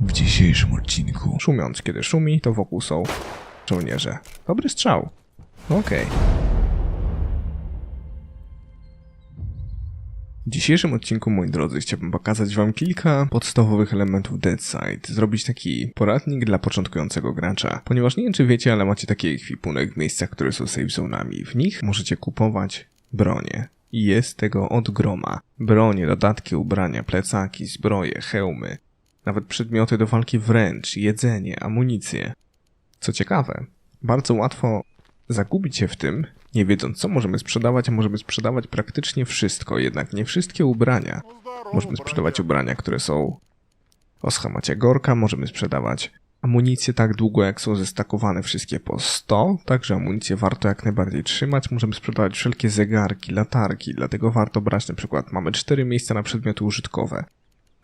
W dzisiejszym odcinku Szumiąc, kiedy szumi, to wokół są żołnierze. Dobry strzał. Okej. W dzisiejszym odcinku, moi drodzy, chciałbym pokazać wam kilka podstawowych elementów Deadside. Zrobić taki poradnik dla początkującego gracza. Ponieważ nie wiem, czy wiecie, ale macie taki ekwipunek w miejscach, które są safe zone'ami. W nich możecie kupować bronię. I jest tego od groma. Bronie, dodatki, ubrania, plecaki, zbroje, hełmy, nawet przedmioty do walki wręcz, jedzenie, amunicję. Co ciekawe, bardzo łatwo zagubić się w tym, nie wiedząc co możemy sprzedawać, a możemy sprzedawać praktycznie wszystko, jednak nie wszystkie ubrania. Możemy sprzedawać ubrania, które są o schemacie Gorka, możemy sprzedawać amunicję tak długo, jak są zestakowane wszystkie po 100, także amunicję warto jak najbardziej trzymać. Możemy sprzedawać wszelkie zegarki, latarki, dlatego warto brać na przykład, mamy 4 miejsca na przedmioty użytkowe.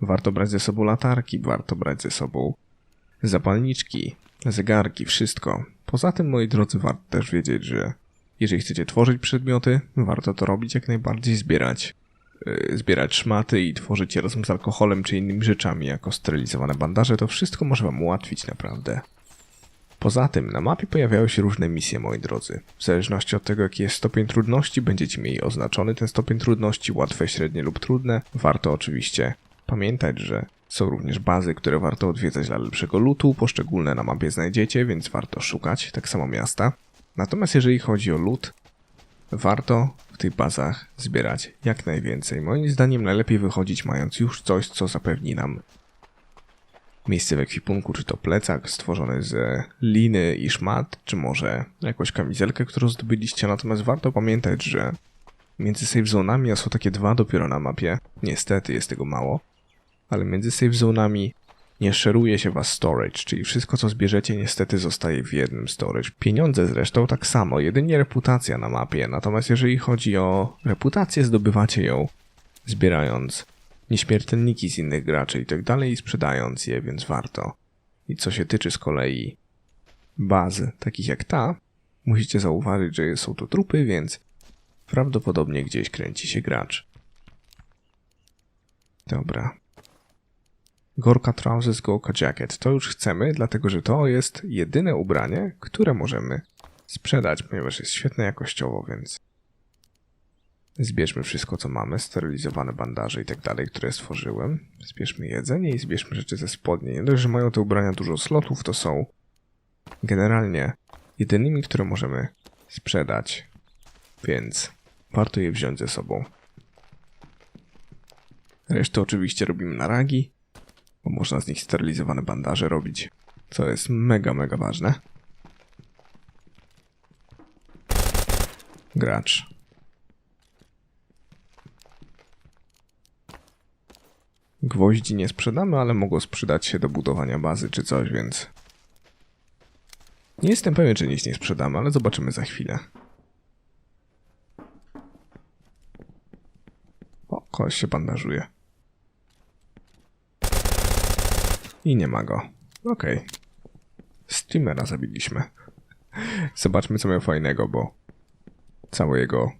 Warto brać ze sobą latarki, warto brać ze sobą zapalniczki, zegarki, wszystko. Poza tym, moi drodzy, warto też wiedzieć, że jeżeli chcecie tworzyć przedmioty, warto to robić jak najbardziej, zbierać, yy, zbierać szmaty i tworzyć je razem z alkoholem czy innymi rzeczami jako sterylizowane bandaże, to wszystko może wam ułatwić naprawdę. Poza tym, na mapie pojawiają się różne misje, moi drodzy. W zależności od tego, jaki jest stopień trudności, będziecie mieli oznaczony ten stopień trudności, łatwe, średnie lub trudne. Warto oczywiście pamiętać, że są również bazy, które warto odwiedzać dla lepszego lutu. Poszczególne na mapie znajdziecie, więc warto szukać, tak samo miasta. Natomiast jeżeli chodzi o lód, warto w tych bazach zbierać jak najwięcej. Moim zdaniem najlepiej wychodzić mając już coś, co zapewni nam miejsce w ekwipunku, czy to plecak stworzony z liny i szmat, czy może jakąś kamizelkę, którą zdobyliście. Natomiast warto pamiętać, że między safe zonami, a są takie dwa dopiero na mapie, niestety jest tego mało, ale między safe zonami nie szeruje się was storage, czyli wszystko co zbierzecie niestety zostaje w jednym storage. Pieniądze zresztą tak samo, jedynie reputacja na mapie, natomiast jeżeli chodzi o reputację, zdobywacie ją zbierając nieśmiertelniki z innych graczy i tak dalej i sprzedając je, więc warto. I co się tyczy z kolei baz takich jak ta, musicie zauważyć, że są to trupy, więc prawdopodobnie gdzieś kręci się gracz. Dobra. Gorka Trousers, Gorka Jacket. To już chcemy, dlatego że to jest jedyne ubranie, które możemy sprzedać, ponieważ jest świetne jakościowo, więc zbierzmy wszystko, co mamy, sterylizowane bandaże i tak dalej, które stworzyłem. Zbierzmy jedzenie i zbierzmy rzeczy ze spodni. Nie dość, że mają te ubrania dużo slotów, to są generalnie jedynymi, które możemy sprzedać, więc warto je wziąć ze sobą. Resztę oczywiście robimy na ragi, bo można z nich sterylizowane bandaże robić, co jest mega, mega ważne. Gracz. Gwoździ nie sprzedamy, ale mogą sprzedać się do budowania bazy czy coś, więc... Nie jestem pewien, czy nic nie sprzedamy, ale zobaczymy za chwilę. O, kogoś się bandażuje. I nie ma go. Okej. Streamera zabiliśmy. Zobaczmy, co miał fajnego, bo całe jego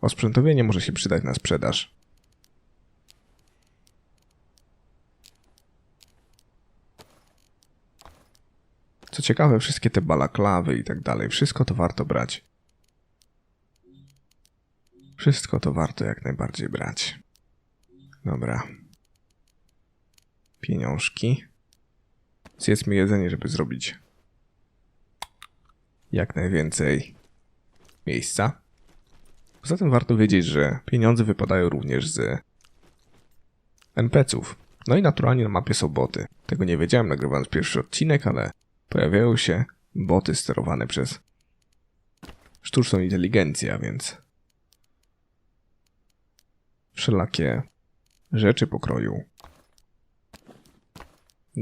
osprzętowienie może się przydać na sprzedaż. Co ciekawe, wszystkie te balaklawy i tak dalej, wszystko to warto brać. Wszystko to warto jak najbardziej brać. Dobra. Pieniążki. Zjedzmy jedzenie, żeby zrobić jak najwięcej miejsca. Poza tym warto wiedzieć, że pieniądze wypadają również z NPC-ów. No i naturalnie na mapie są boty. Tego nie wiedziałem nagrywając pierwszy odcinek, ale pojawiają się boty sterowane przez sztuczną inteligencję, a więc wszelakie rzeczy pokroju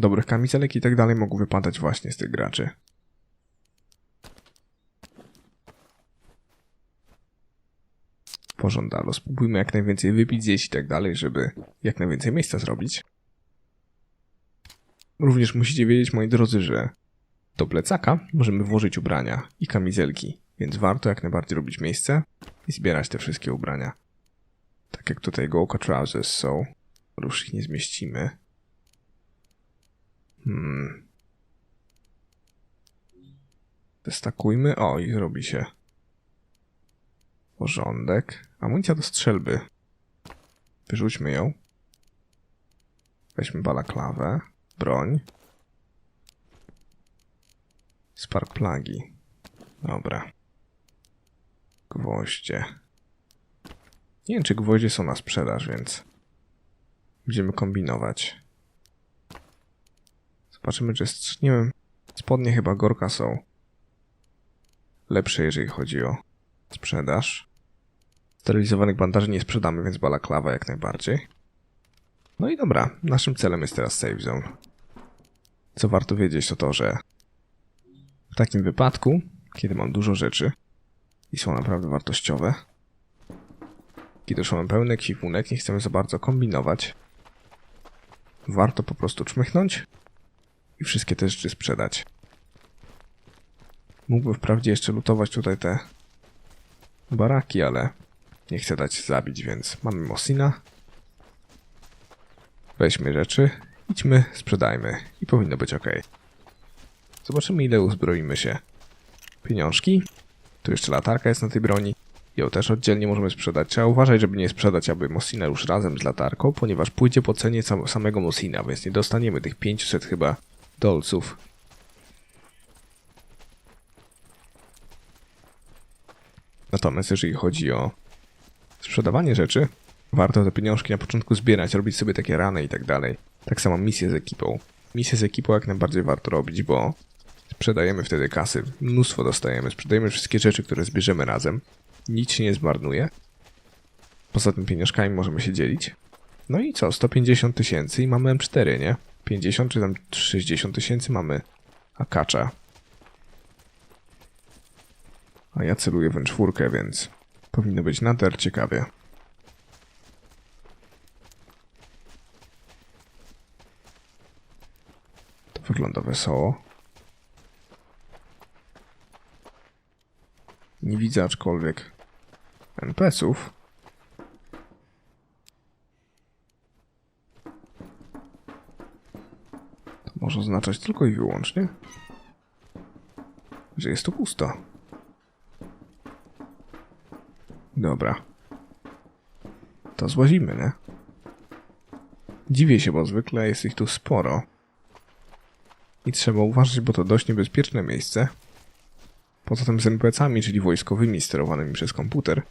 dobrych kamizelek i tak dalej mogą wypadać właśnie z tych graczy. Pożądano. Spróbujmy jak najwięcej wypić, zjeść i tak dalej, żeby jak najwięcej miejsca zrobić. Również musicie wiedzieć, moi drodzy, że do plecaka możemy włożyć ubrania i kamizelki, więc warto jak najbardziej robić miejsce i zbierać te wszystkie ubrania. Tak jak tutaj Gołka Trousers są, już ich nie zmieścimy. Hmm. Destakujmy. O, i zrobi się. Porządek. Amunicja do strzelby. Wyrzućmy ją. Weźmy balaklawę. Broń. Spark plagi. Dobra. Gwoździe. Nie wiem, czy gwoździe są na sprzedaż, więc będziemy kombinować. Zobaczymy, czy wiem, spodnie chyba Gorka są lepsze, jeżeli chodzi o sprzedaż. Sterylizowanych bandaży nie sprzedamy, więc balaklawa jak najbardziej. No i dobra, naszym celem jest teraz save zone. Co warto wiedzieć to to, że w takim wypadku, kiedy mam dużo rzeczy i są naprawdę wartościowe, kiedy już mamy pełny ekwipunek, nie chcemy za bardzo kombinować, warto po prostu czmychnąć i wszystkie te rzeczy sprzedać. Mógłbym wprawdzie jeszcze lutować tutaj te baraki, ale nie chcę dać zabić, więc mamy Mosina. Weźmy rzeczy, idźmy, sprzedajmy i powinno być ok. Zobaczymy ile uzbroimy się. Pieniążki. Tu jeszcze latarka jest na tej broni. Ją też oddzielnie możemy sprzedać. Trzeba uważać, żeby nie sprzedać aby Mosina już razem z latarką, ponieważ pójdzie po cenie sam, samego Mosina, więc nie dostaniemy tych 500 chyba dolców. Natomiast jeżeli chodzi o sprzedawanie rzeczy, warto te pieniążki na początku zbierać, robić sobie takie rany i tak dalej. Tak samo misje z ekipą. Misje z ekipą jak najbardziej warto robić, bo sprzedajemy wtedy kasy, mnóstwo dostajemy, sprzedajemy wszystkie rzeczy, które zbierzemy razem. Nic się nie zmarnuje. Poza tym pieniążkami możemy się dzielić. No i co, 150 tysięcy i mamy M4, nie? 50 czy tam 60 tysięcy mamy Akacza. A ja celuję w czwórkę, więc powinno być nader ciekawie. To wygląda wesoło. Nie widzę aczkolwiek NPC-ów. Może oznaczać tylko i wyłącznie, że jest tu pusto. Dobra. To złazimy, nie? Dziwię się, bo zwykle jest ich tu sporo. I trzeba uważać, bo to dość niebezpieczne miejsce. Poza tym z NPC-ami, czyli wojskowymi sterowanymi przez komputer,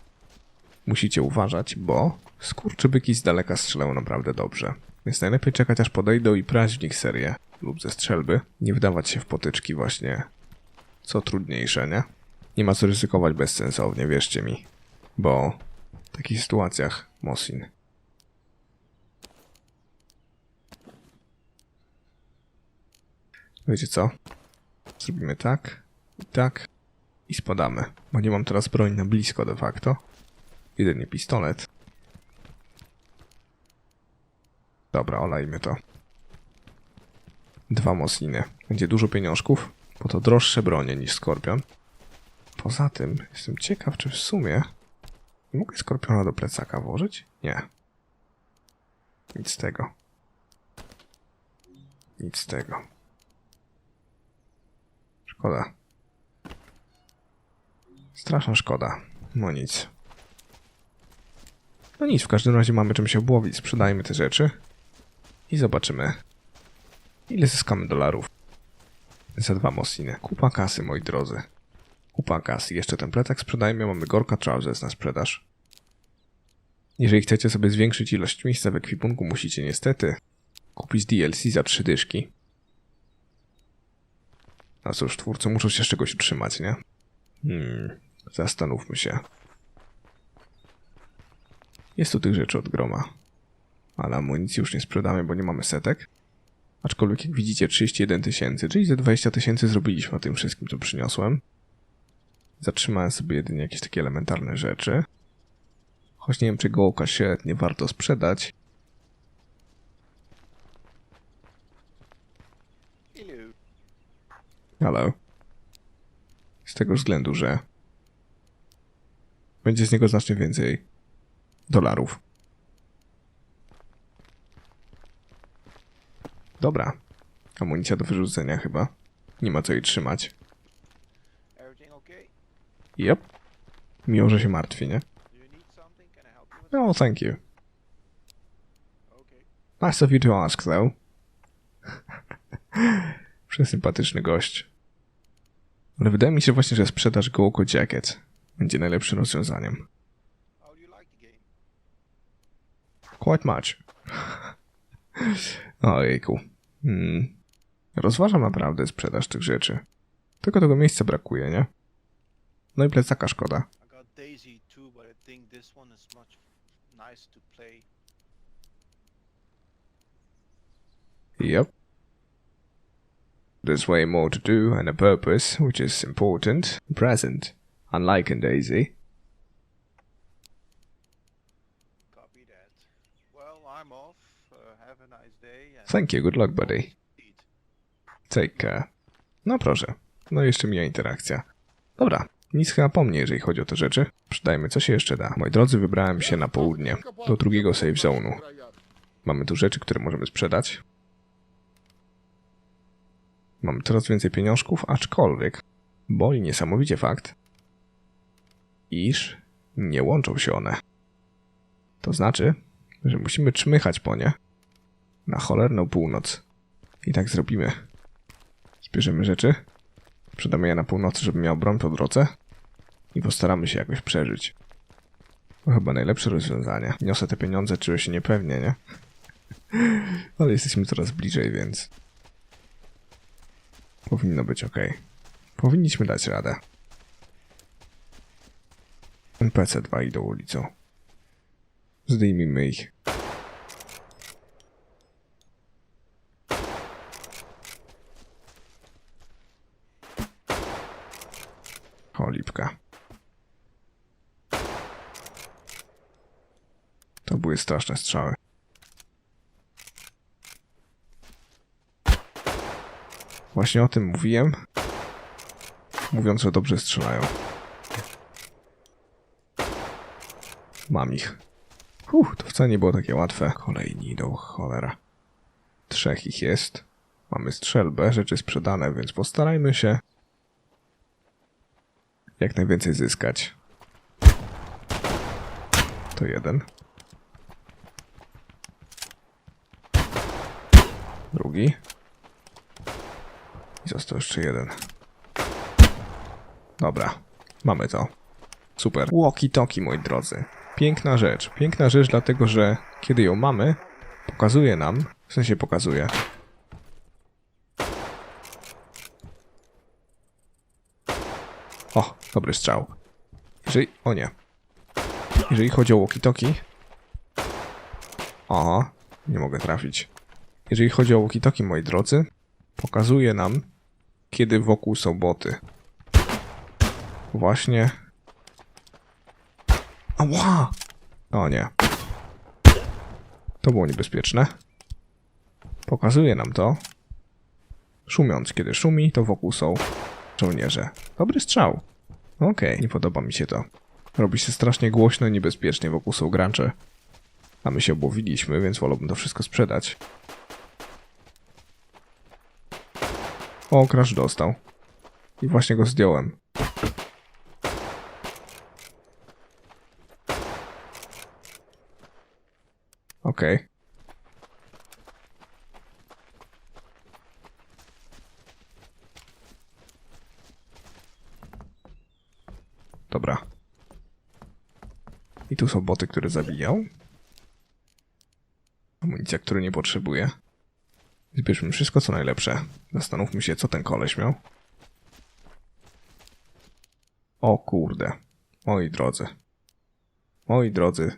musicie uważać, bo skurczybyki z daleka strzelają naprawdę dobrze. Więc najlepiej czekać aż podejdą i praść w nich serię lub ze strzelby. Nie wdawać się w potyczki właśnie co trudniejsze, nie? Nie ma co ryzykować bezsensownie, wierzcie mi. Bo w takich sytuacjach Mosin. Wiecie co? Zrobimy tak i tak i spadamy. Bo nie mam teraz broń na blisko de facto. Jedynie pistolet. Dobra, olejmy to. Dwa Mosiny. Będzie dużo pieniążków, bo to droższe bronie niż Skorpion. Poza tym jestem ciekaw, czy w sumie mogę Skorpiona do plecaka włożyć? Nie. Nic z tego. Nic z tego. Szkoda. Straszna szkoda. No nic. No nic, w każdym razie mamy czym się obłowić. Sprzedajmy te rzeczy. I zobaczymy, ile zyskamy dolarów. Za dwa Mosiny. Kupa kasy, moi drodzy. Kupa kasy. Jeszcze ten plecak sprzedajmy. Mamy Gorka Trousers na sprzedaż. Jeżeli chcecie sobie zwiększyć ilość miejsca w ekwipunku, musicie niestety kupić DLC za trzy dyszki. A cóż, twórcy muszą się z czegoś utrzymać, nie? Hmm, zastanówmy się. Jest tu tych rzeczy od groma. Ale amunicji już nie sprzedamy, bo nie mamy setek. Aczkolwiek jak widzicie 31 tysięcy, czyli ze 20 tysięcy zrobiliśmy o tym wszystkim, co przyniosłem. Zatrzymałem sobie jedynie jakieś takie elementarne rzeczy. Choć nie wiem, czy gołka się nie warto sprzedać. Hello. Z tego względu, że będzie z niego znacznie więcej dolarów. Dobra. Amunicja do wyrzucenia chyba. Nie ma co jej trzymać. Yep. Miło, że się martwi, nie? No, thank you. Nice of you to ask, though. Przesympatyczny gość. Ale wydaje mi się właśnie, że sprzedaż Gołoko Jacket będzie najlepszym rozwiązaniem. Quite much. Ojejku. Hmm. Rozważam naprawdę sprzedaż tych rzeczy. Tylko tego miejsca brakuje, nie? No i plecaka szkoda. Yep. There's way more to do and a purpose, which is important, present, unlike in Daisy. Thank you, good luck, buddy. Take care. No proszę. No jeszcze mija interakcja. Dobra, nic chyba po mnie, jeżeli chodzi o te rzeczy. Przydajmy, co się jeszcze da. Moi drodzy, wybrałem się na południe, do drugiego safe zone'u. Mamy tu rzeczy, które możemy sprzedać. Mamy coraz więcej pieniążków, aczkolwiek boli niesamowicie fakt, iż nie łączą się one. To znaczy, że musimy czmychać po nie na cholerną północ. I tak zrobimy. Zbierzemy rzeczy, sprzedamy je na północy, żeby miał broń po drodze i postaramy się jakoś przeżyć. To chyba najlepsze rozwiązanie. Niosę te pieniądze, czuję się niepewnie, nie? Ale jesteśmy coraz bliżej, więc powinno być ok. Powinniśmy dać radę. NPC 2 idą ulicą. Zdejmijmy ich. Cholipka. To były straszne strzały. Właśnie o tym mówiłem, mówiąc, że dobrze strzelają. Mam ich. Uff, to wcale nie było takie łatwe. Kolejni idą, cholera. Trzech ich jest. Mamy strzelbę, rzeczy sprzedane, więc postarajmy się jak najwięcej zyskać. To jeden. Drugi. I został jeszcze jeden. Dobra, mamy to. Super. Walkie-talkie, moi drodzy. Piękna rzecz. Piękna rzecz, dlatego że kiedy ją mamy, pokazuje nam, w sensie pokazuje. O, dobry strzał. Jeżeli... O nie. Jeżeli chodzi o walkie-talkie... O, nie mogę trafić. Jeżeli chodzi o walkie-talkie, moi drodzy, pokazuje nam, kiedy wokół są boty. Właśnie... Ała! O nie. To było niebezpieczne. Pokazuje nam to. Szumiąc, kiedy szumi, to wokół są żołnierze. Dobry strzał. Okej, nie podoba mi się to. Robi się strasznie głośno i niebezpiecznie, wokół są. A my się obłowiliśmy, więc wolałbym to wszystko sprzedać. O, crash dostał. I właśnie go zdjąłem. Okej. Dobra. I tu są boty, które zabijał. Amunicja, której nie potrzebuję. Zbierzmy wszystko, co najlepsze. Zastanówmy się, co ten koleś miał. O kurde. Moi drodzy. Moi drodzy.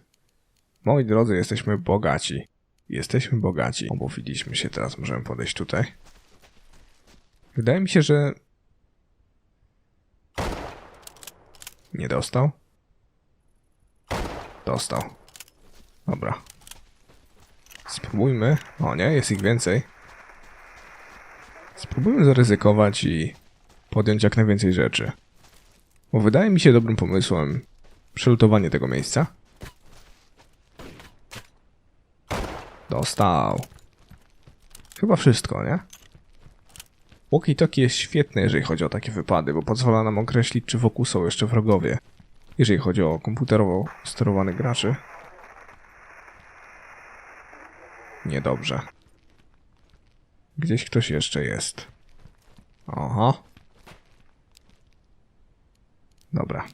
Moi drodzy, jesteśmy bogaci. Jesteśmy bogaci. Omówiliśmy się, teraz możemy podejść tutaj. Wydaje mi się, że... Nie dostał? Dostał. Dobra. Spróbujmy. O nie, jest ich więcej. Spróbujmy zaryzykować i podjąć jak najwięcej rzeczy. Bo wydaje mi się dobrym pomysłem przelutowanie tego miejsca. Dostał. Chyba wszystko, nie? Walkie-talkie jest świetne, jeżeli chodzi o takie wypady, bo pozwala nam określić, czy wokół są jeszcze wrogowie. Jeżeli chodzi o komputerowo sterowanych graczy. Niedobrze. Gdzieś ktoś jeszcze jest. Aha. Dobra.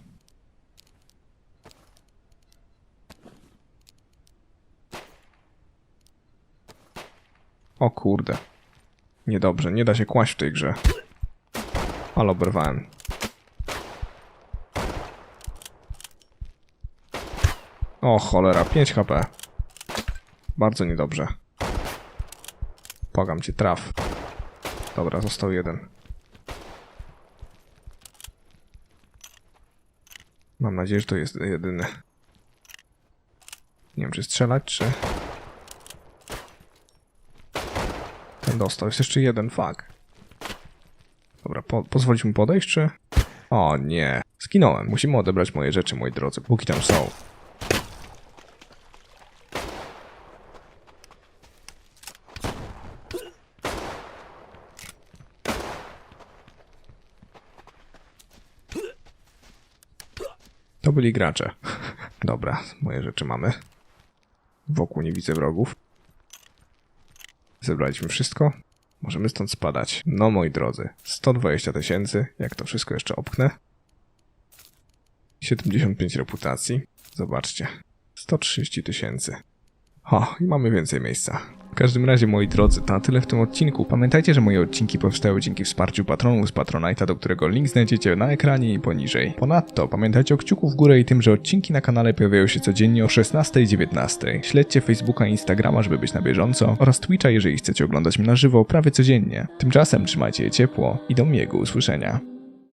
O kurde. Niedobrze, nie da się kłaść w tej grze. Ale. O cholera, 5 HP. Bardzo niedobrze. Pogam cię, traf. Dobra, został jeden. Mam nadzieję, że to jest jedyny. Nie wiem, czy strzelać, czy... Ten dostał. Jest jeszcze jeden, fuck. Dobra, po pozwolić mu podejść, czy... O nie. Skinąłem. Musimy odebrać moje rzeczy, moi drodzy, póki tam są. To byli gracze. Dobra, moje rzeczy mamy. Wokół nie widzę wrogów. Zebraliśmy wszystko. Możemy stąd spadać. No moi drodzy, 120 tysięcy, jak to wszystko jeszcze opchnę. 75 reputacji. Zobaczcie. 130 tysięcy. O, i mamy więcej miejsca. W każdym razie, moi drodzy, to na tyle w tym odcinku. Pamiętajcie, że moje odcinki powstały dzięki wsparciu patronów z Patronite'a, do którego link znajdziecie na ekranie i poniżej. Ponadto, pamiętajcie o kciuku w górę i tym, że odcinki na kanale pojawiają się codziennie o 16 i 19. Śledźcie Facebooka i Instagrama, żeby być na bieżąco, oraz Twitcha, jeżeli chcecie oglądać mnie na żywo prawie codziennie. Tymczasem trzymajcie je ciepło i do miłego usłyszenia.